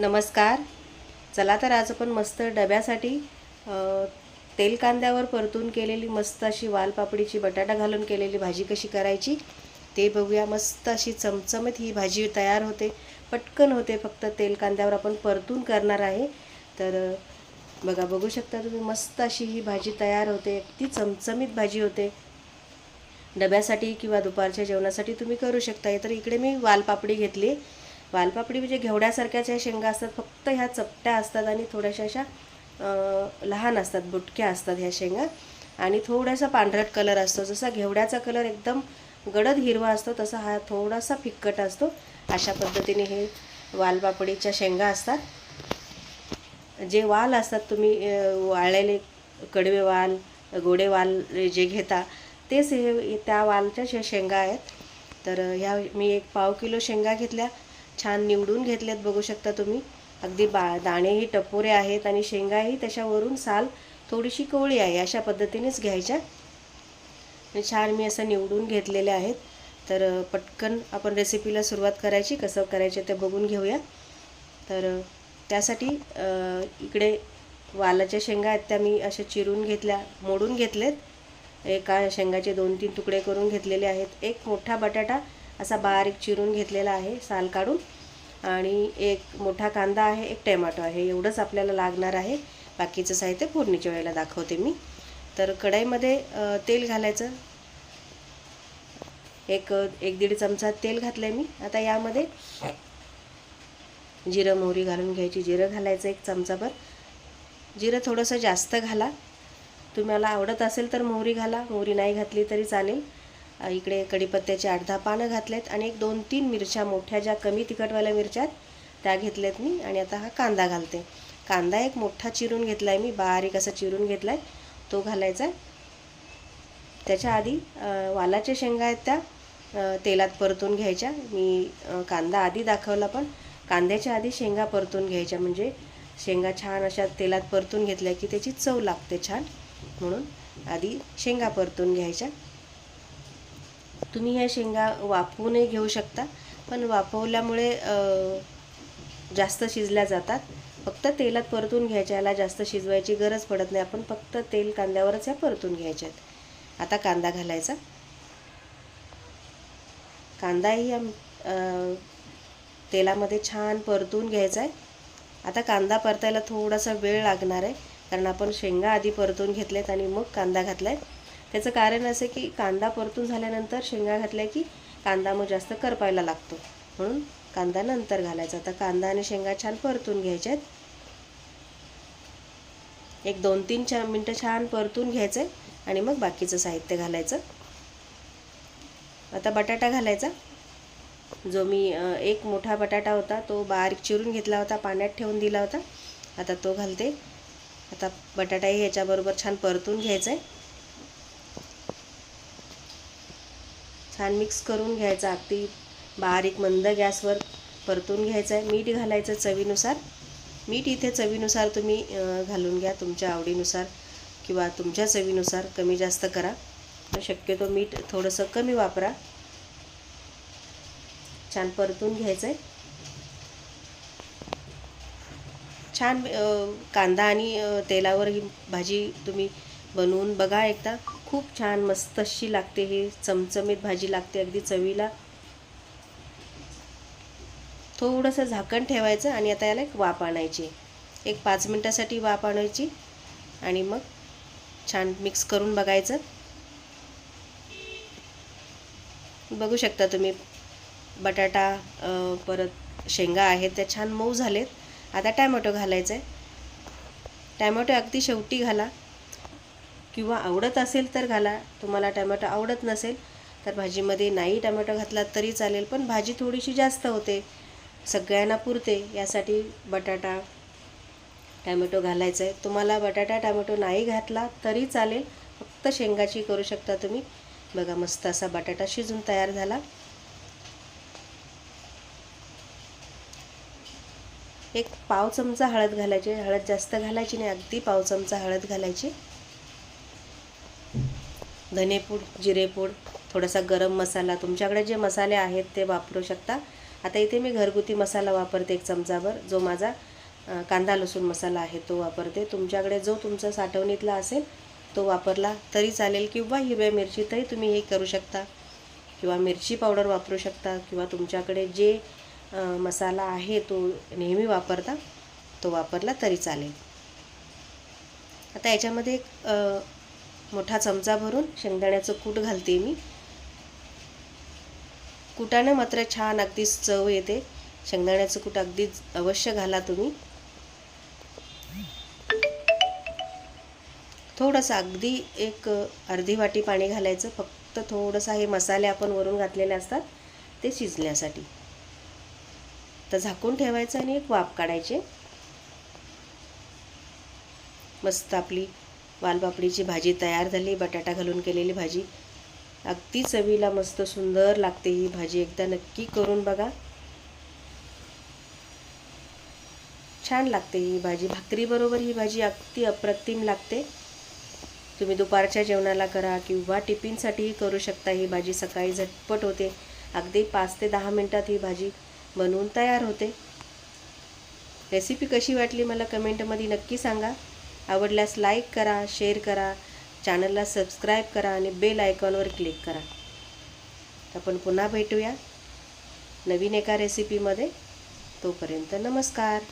नमस्कार. चला तर आज आपण मस्त डब्यासाठी तेल कांद्यावर परतून केलेली मस्त अशी वालपापडीची बटाटा घालून केलेली भाजी कशी करायची ते बघूया. मस्त अशी चमचमीत ही भाजी तयार होते. पटकन होते फक्त तेल कांद्यावर आपण परतून करणार आहे. तर बघा बघू शकता तुम्ही मस्त अशी ही भाजी तयार होते. ती चमचमीत भाजी होते. डब्यासाठी किंवा दुपारच्या जेवणासाठी तुम्ही करू शकता. तर इकडे मी वालपापडी घेतली. वालपापडी म्हणजे घेवड्यासारख्या ज्या शेंगा असतात. फक्त ह्या चपट्या असतात आणि थोड्याशा अशा लहान असतात बुटक्या असतात ह्या शेंगा. आणि थोडासा पांढरट कलर असतो. जसा घेवड्याचा कलर एकदम गडद हिरवा असतो तसा हा थोडासा फिक्कट असतो. अशा पद्धतीने हे वालपापडीच्या शेंगा असतात. जे वाल असतात तुम्ही वाळलेले कडवे वाल गोडे वाल जे घेता तेच हे त्या वालच्या शेंगा आहेत. तर ह्या मी एक पाव किलो शेंगा घेतल्या. छान निवडून घेतल्यात बघू शकता तुम्ही. अगदी बा दाणेही टपोरे आहेत आणि शेंगाही त्याच्यावरून साल थोडीशी कोवळी आहे अशा पद्धतीनेच घ्यायच्या. आणि छान मी असं निवडून घेतलेले आहेत. तर पटकन आपण रेसिपीला सुरुवात करायची कसं करायचे ते बघून घेऊया. तर त्यासाठी इकडे वालाच्या शेंगा आहेत त्या मी अशा चिरून घेतल्या मोडून घेतल्यात एका शेंगाचे दोन तीन तुकडे करून घेतलेले आहेत. एक मोठा बटाटा असा बारीक चिरून घेतलेला आहे साल काढून. आणि एक मोठा कांदा आहे एक टॅमॅटो आहे एवढंच आपल्याला लागणार आहे. बाकीचं साहित्य फोडणीच्या वेळेला दाखवते मी. तर कढईमध्ये तेल घालायचं. एक एक दीड चमचा तेल घातलं आहे मी. आता यामध्ये जिरं मोहरी घालून घ्यायची. जिरं घालायचं एक चमचाभर. जिरं थोडंसं जास्त घाला. तुम्हाला आवडत असेल तर मोहरी घाला. मोहरी नाही घातली तरी चालेल. इकडे कढीपत्त्याचे आठ दहा पानं घातलेत आणि एक दोन तीन मिरच्या मोठ्या ज्या कमी तिखटवाल्या मिरच्या आहेत त्या घेतल्यात मी आणि आता हा कांदा घालते. कांदा एक मोठा चिरून घेतला आहे मी बारीक असा चिरून घेतला आहे तो घालायचा आहे. त्याच्या आधी वालाच्या शेंगा आहेत त्या तेलात परतून घ्यायच्या. मी कांदा आधी दाखवला पण कांद्याच्या आधी शेंगा परतून घ्यायच्या. म्हणजे शेंगा छान अशा तेलात परतून घेतल्या की त्याची चव लागते छान. म्हणून आधी शेंगा परतून घ्यायच्या. तुम्ही ह्या शेंगा वाफवूनही घेऊ शकता पण वाफवल्यामुळे जास्त शिजल्या जातात. फक्त तेलात परतून घ्यायच्या जास्त शिजवायची गरज पडत नाही. आपण फक्त तेल कांद्यावरच ह्या परतून घ्यायच्या आहेत आता कांदा घालायचा. कांदाही आम- तेलामध्ये छान परतून घ्यायचा आहे. आता कांदा परतायला थोडासा वेळ लागणार आहे कारण आपण शेंगा आधी परतून घेतल्यात आणि मग कांदा घातला आहे त्याचं कारण असं की कांदा परतून झाल्यानंतर शेंगा घातल्या की कांदा मग जास्त करपायला लागतो. म्हणून कांदा नंतर घालायचा. आता कांदा आणि शेंगा छान परतून घ्यायच्या आहेत. एक दोन तीन चार मिनटं छान परतून घ्यायचं आहे आणि मग बाकीचं साहित्य घालायचं. आता बटाटा घालायचा. जो मी एक मोठा बटाटा होता तो बारीक चिरून घेतला होता पाण्यात ठेवून दिला होता. आता तो घालते. आता बटाटाही ह्याच्याबरोबर छान परतून घ्यायचं आहे छान मिक्स करून घ्यायचा अगदी बारीक मंद गॅसवर परतून घ्यायचं आहे मीठ घालायचं चवीनुसार. मीठ इथे चवीनुसार तुम्ही घालून घ्या तुमच्या आवडीनुसार किंवा तुमच्या चवीनुसार. कमी जास्त करा. तर शक्यतो मीठ थोडंसं कमी वापरा. छान परतून घ्यायचं आहे छान कांदा आणि तेलावर ही भाजी तुम्ही बनवून बघा एकदा. खूप छान मस्त अशी लागते ही. चमचमीत भाजी लागते अगदी चवीला. थोडंसं झाकण ठेवायचं आणि आता याला एक वाफ आणायची. एक पाच मिनटासाठी वाफ आणायची आणि मग छान मिक्स करून बघायचं. बघू शकता तुम्ही बटाटा परत शेंगा आहेत त्या छान मऊ झालेत. आता टॅमॅटो घालायचं आहे टॅमॅटो अगदी शेवटी घाला. किंवा आवडत असेल तर घाला. तुम्हाला टमॅटो आवडत नसेल तर भाजीमध्ये नाही टमॅटो घातला तरी चालेल पण भाजी थोडीशी जास्त होते. सगळ्यांना पुरते यासाठी बटाटा टॅमॅटो घालायचं आहे. तुम्हाला बटाटा टॅमॅटो नाही घातला तरी चालेल. फक्त शेंगाची करू शकता तुम्ही. बघा मस्त असा बटाटा शिजून तयार झाला. एक पाव चमचा हळद घालायची. हळद जास्त घालायची नाही अगदी पाव चमचा हळद घालायची. धनेपूड जिरेपूड थोडासा गरम मसाला. तुमच्याकडे जे मसाले आहेत ते वापरू शकता. आता इथे मी घरगुती मसाला वापरते एक चमचाभर. जो माझा कांदा लसूण मसाला आहे तो वापरते. तुमच्याकडे जो तुमचा साठवणीतला असेल तो वापरला तरी चालेल किंवा हिरव्या मिरची तरी तुम्ही हे करू शकता. किंवा मिरची पावडर वापरू शकता किंवा तुमच्याकडे जे मसाला आहे तो नेहमी वापरता तो वापरला तरी चालेल. आता याच्यामध्ये एक मोठा चमचा भरून शेंगदाण्याचं कूट घालते मी. कुटानं मात्र छान अगदीच चव येते. शेंगदाण्याचं कूट अगदी अवश्य घाला तुम्ही. थोडंसं अगदी एक अर्धी वाटी पाणी घालायचं. फक्त थोडंसं हे मसाले आपण वरून घातलेले असतात ते शिजण्यासाठी. तर झाकून ठेवायचं आणि एक वाफ काढायचे. मस्त आपली वालपापडीची भाजी तयार झाली बटाटा घालून केलेली भाजी. अगदी चवीला मस्त सुंदर लागते ही भाजी एकदा नक्की करून बघा. छान लागते ही भाजी भाकरीबरोबर ही भाजी अगदी अप्रतिम लागते. तुम्ही दुपारच्या जेवणाला करा किंवा टिफिनसाठीही करू शकता ही भाजी सकाळी झटपट होते. अगदी पाच ते दहा मिनटात ही भाजी बनवून तयार होते. रेसिपी कशी वाटली मला कमेंटमध्ये नक्की सांगा. आवडल्यास लाईक करा शेअर करा चॅनलला सबस्क्राईब करा आणि बेल आयकॉनवर क्लिक करा. आपण पुन्हा भेटूया नवीन एका रेसिपीमध्ये तोपर्यंत नमस्कार.